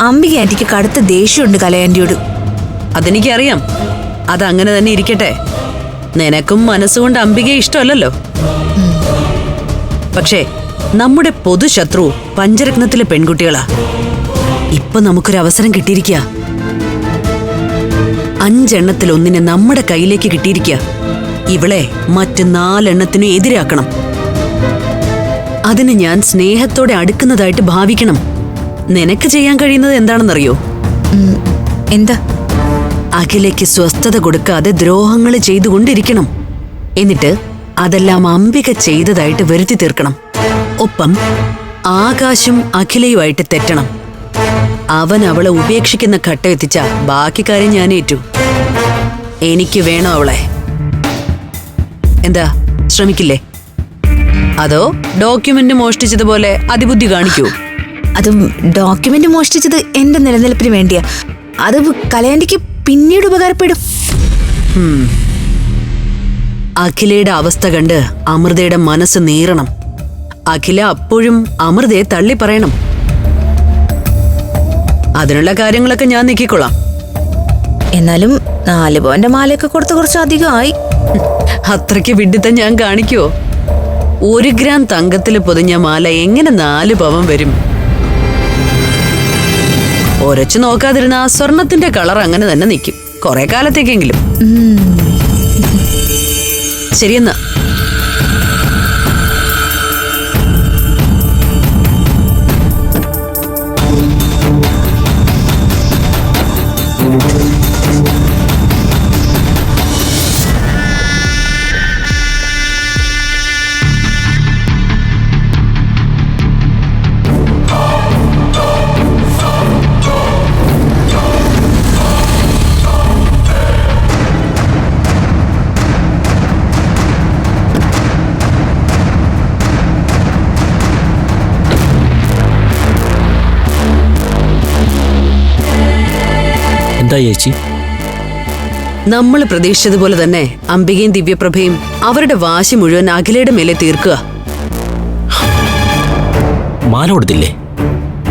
അംബിക ആന്റിക്ക് കടുത്ത ദേഷ്യമുണ്ട് കലയാന്റിയോട്. അതെനിക്കറിയാം. അതങ്ങനെ തന്നെ ഇരിക്കട്ടെ. നിനക്കും മനസ്സുകൊണ്ട് അംബികയെ ഇഷ്ടമല്ലല്ലോ. പക്ഷേ നമ്മുടെ പൊതുശത്രു പഞ്ചരത്നത്തിലെ പെൺകുട്ടികളാ. ഇപ്പൊ നമുക്കൊരു അവസരം കിട്ടിയിരിക്കുക അഞ്ചെണ്ണത്തിൽ ഒന്നിനെ നമ്മുടെ കയ്യിലേക്ക് കിട്ടിയിരിക്കുക ഇവളെ മറ്റ് നാലെണ്ണത്തിനും എതിരാക്കണം. അതിന് ഞാൻ സ്നേഹത്തോടെ അടുക്കുന്നതായിട്ട് ഭാവിക്കണം. നിനക്ക് ചെയ്യാൻ കഴിയുന്നത് എന്താണെന്നറിയോ? എന്താ? അഖിലേക്ക് സ്വസ്ഥത കൊടുക്കാതെ ദ്രോഹങ്ങൾ ചെയ്തുകൊണ്ടിരിക്കണം. എന്നിട്ട് അതെല്ലാം അംബിക ചെയ്തതായിട്ട് വരുത്തി തീർക്കണം. ഒപ്പം ആകാശം അഖിലയുമായിട്ട് തെറ്റണം. അവൻ അവളെ ഉപേക്ഷിക്കുന്ന ഘട്ടം എത്തിച്ച ബാക്കി കാര്യം ഞാൻ ഏറ്റു. എനിക്ക് വേണോ അവളെ? എന്താ? ശ്രമിക്കില്ലേ? അതോ ഡോക്യുമെന്റ് മോഷ്ടിച്ചതുപോലെ അതിബുദ്ധി കാണിക്കൂ. അത് ഡോക്യുമെന്റ് മോഷ്ടിച്ചത് എന്റെ നിലനിൽപ്പിന് വേണ്ടിയാ. അത് കലയാണ്ടിക്ക് പിന്നീട് ഉപകാരപ്പെടും. അഖിലയുടെ അവസ്ഥ കണ്ട് അമൃതയുടെ മനസ്സ് നീറണം. അഖില അപ്പോഴും അമൃതയെ തള്ളി പറയണം. അതിനുള്ള കാര്യങ്ങളൊക്കെ ഞാൻ നീക്കിക്കൊള്ളാം. എന്നാലും നാല് പവന്റെ മാലയൊക്കെ കൊടുത്ത് കുറച്ച് അധികമായി അത്രയ്ക്ക് വിഡിത്തം ഞാൻ കാണിക്കുവോ? ഒരു ഗ്രാം തങ്കത്തിൽ പൊതിഞ്ഞ മാല എങ്ങനെ നാല് പവൻ വരും? ഒരച്ചു നോക്കാതിരുന്ന ആ സ്വർണത്തിന്റെ കളർ അങ്ങനെ തന്നെ നിൽക്കും കുറെ കാലത്തേക്കെങ്കിലും. ശരിയെന്നാ. എന്താ ചേച്ചി? നമ്മൾ പ്രതീക്ഷിച്ചതുപോലെ തന്നെ അംബികയും ദിവ്യപ്രഭയും അവരുടെ വാശി മുഴുവൻ അഖിലയുടെ മേലെ തീർക്കുക. മാല കൊടുത്തില്ലേ?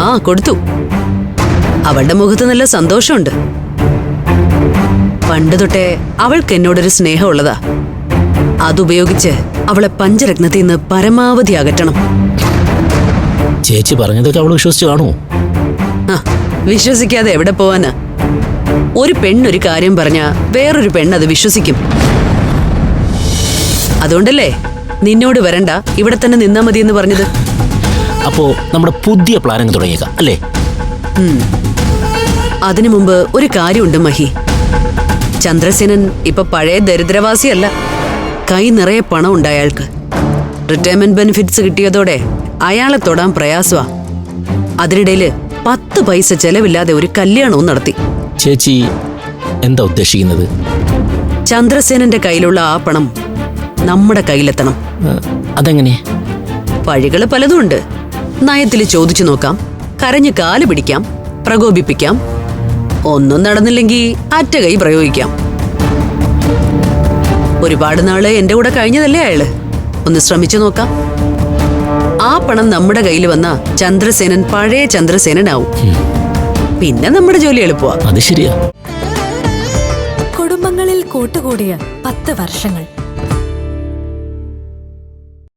ആ കൊടുത്തു. അവളുടെ മുഖത്ത് നല്ല സന്തോഷമുണ്ട്. പണ്ട് തൊട്ടേ അവൾക്ക് എന്നോടൊരു സ്നേഹമുള്ളതാ. അതുപയോഗിച്ച് അവളെ പഞ്ചരത്നത്തിൽ നിന്ന് പരമാവധി അകറ്റണം. ചേച്ചി പറഞ്ഞതൊക്കെ അവൾ വിശ്വസിച്ച് കാണുമോ? വിശ്വസിക്കാതെ എവിടെ പോവാനാ? ഒരു പെണ്ണൊരു കാര്യം പറഞ്ഞ വേറൊരു പെണ്ണ് അത് വിശ്വസിക്കും. അതുകൊണ്ടല്ലേ നിന്നോട് വരണ്ട ഇവിടെ തന്നെ നിന്നാ മതി എന്ന് പറഞ്ഞത്? അപ്പോ നമ്മുടെ പുതിയ പ്ലാനിങ് തുടങ്ങിയേക്കാം അല്ലേ? അതിനു മുമ്പ് ഒരു കാര്യമുണ്ട് മഹി. ചന്ദ്രസേനൻ ഇപ്പൊ പഴയ ദരിദ്രവാസിയല്ല. കൈ നിറയെ പണം ഉണ്ട് അയാൾക്ക്. റിട്ടയർമെന്റ് ബെനിഫിറ്റ്സ് കിട്ടിയതോടെ അയാളെ തൊടാൻ പ്രയാസമാ അതിനിടയിൽ പത്ത് പൈസ ചെലവില്ലാതെ ഒരു കല്യാണവും നടത്തി. ചേച്ചി എന്താ ഉദ്ദേശിക്കുന്നത്? ചന്ദ്രസേനന്റെ കയ്യിലുള്ള ആ പണം നമ്മുടെ കയ്യിലെത്തണം. അതെങ്ങനെ? വഴികൾ പലതുമുണ്ട് നയത്തിൽ ചോദിച്ചു നോക്കാം കരഞ്ഞ് കാൽ പിടിക്കാം പ്രകോപിപ്പിക്കാം ഒന്നും നടന്നില്ലെങ്കിൽ അറ്റ കൈ പ്രയോഗിക്കാം. ഒരുപാട് നാൾ എന്റെ കൂടെ കഴിഞ്ഞതല്ലേ അയാൾ? ഒന്ന് ശ്രമിച്ചു നോക്കാം. ആ പണം നമ്മുടെ കയ്യിൽ വന്ന ചന്ദ്രസേനൻ പഴയ ചന്ദ്രസേനനാവും. പിന്നെ നമ്മുടെ ജോലി എളുപ്പമാണ് അത് ശരിയാ. കുടുംബങ്ങളിൽ കൂട്ടുകൂടിയ പത്ത് വർഷങ്ങൾ.